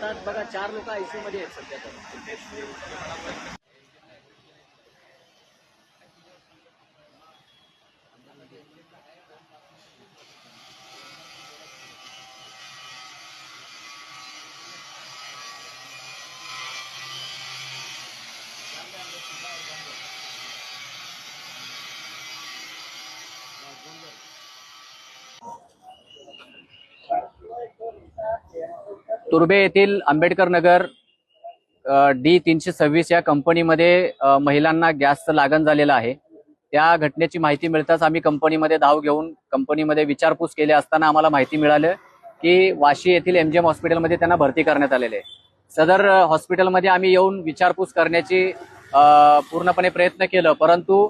आता बघा चार लोक आयसीयू मध्ये आहेत सध्या तर. तुर्बे येथील आंबेडकर नगर डी तीनशे सव्वीस या कंपनीमध्ये महिलांना गॅसचं लागण झालेलं आहे. त्या घटनेची माहिती मिळताच आम्ही कंपनीमध्ये धाव घेऊन कंपनीमध्ये विचारपूस केली असताना आम्हाला माहिती मिळालं की वाशी येथील एम जी एम हॉस्पिटलमध्ये त्यांना भरती करण्यात आलेले आहे. सदर हॉस्पिटलमध्ये आम्ही येऊन विचारपूस करण्याची पूर्णपणे प्रयत्न केलं परंतु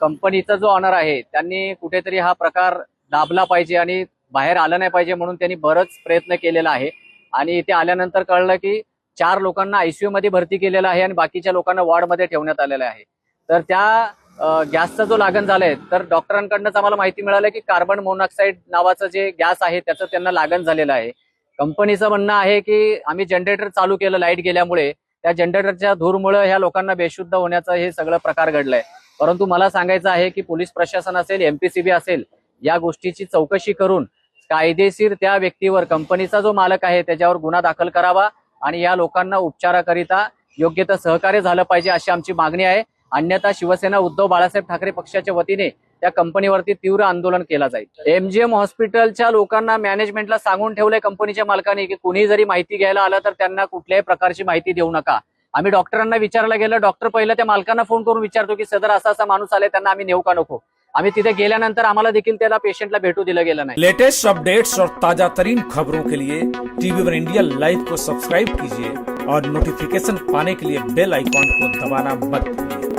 कंपनीचा जो ऑनर आहे त्यांनी कुठेतरी हा प्रकार दाबला पाहिजे आणि बाहेर आलं नाही पाहिजे म्हणून त्यांनी बरंच प्रयत्न केलेला आहे. आणि इथे आल्यानंतर कळलं की चार लोकांना आयसीयू मध्ये भरती केलेलं आहे आणि बाकीच्या लोकांना वॉर्डमध्ये ठेवण्यात आलेलं आहे. तर त्या गॅसचा जो लागण झालाय तर डॉक्टरांकडनंच आम्हाला माहिती मिळालं की कार्बन मोनॉक्साईड नावाचं जे गॅस आहे त्याचं त्यांना लागण झालेलं आहे. कंपनीचं म्हणणं आहे की आम्ही जनरेटर चालू केलं लाइट गेल्यामुळे त्या जनरेटरच्या धूरमुळे ह्या लोकांना बेशुद्ध होण्याचं हे सगळं प्रकार घडलाय. परंतु मला सांगायचं आहे की पोलीस प्रशासन असेल एमपीसीबी असेल या गोष्टीची चौकशी करून कायदेशीर त्या व्यक्तीवर कंपनीचा जो मालक आहे त्याच्यावर गुन्हा दाखल करावा आणि या लोकांना उपचाराकरिता योग्य तर सहकार्य झालं पाहिजे अशी आमची मागणी आहे. अन्यथा शिवसेना उद्धव बाळासाहेब ठाकरे पक्षाच्या वतीने त्या कंपनीवरती तीव्र आंदोलन केलं जाईल. एमजीएम हॉस्पिटलच्या लोकांना मॅनेजमेंटला सांगून ठेवलंय कंपनीच्या मालकाने की कुणी जरी माहिती घ्यायला आलं तर त्यांना कुठल्याही प्रकारची माहिती देऊ नका. आम्ही डॉक्टरांना विचारला गेलं डॉक्टर पहिलं त्या मालकांना फोन करून विचारतो की सदर असा असा माणूस आलाय त्यांना आम्ही नेऊ का नको? आम्ही तिथे गेल्यानंतर आम्हाला देखील त्याला पेशंटला भेटू दिलं गेलं नाही. लेटेस्ट अपडेट्स और ताज़ा तरीन खबरों के लिए टीवी वन इंडिया लाइव को सब्सक्राइब कीजिए और नोटिफिकेशन पाने के लिए बेल आइकॉन को दबाना मत भूलिए।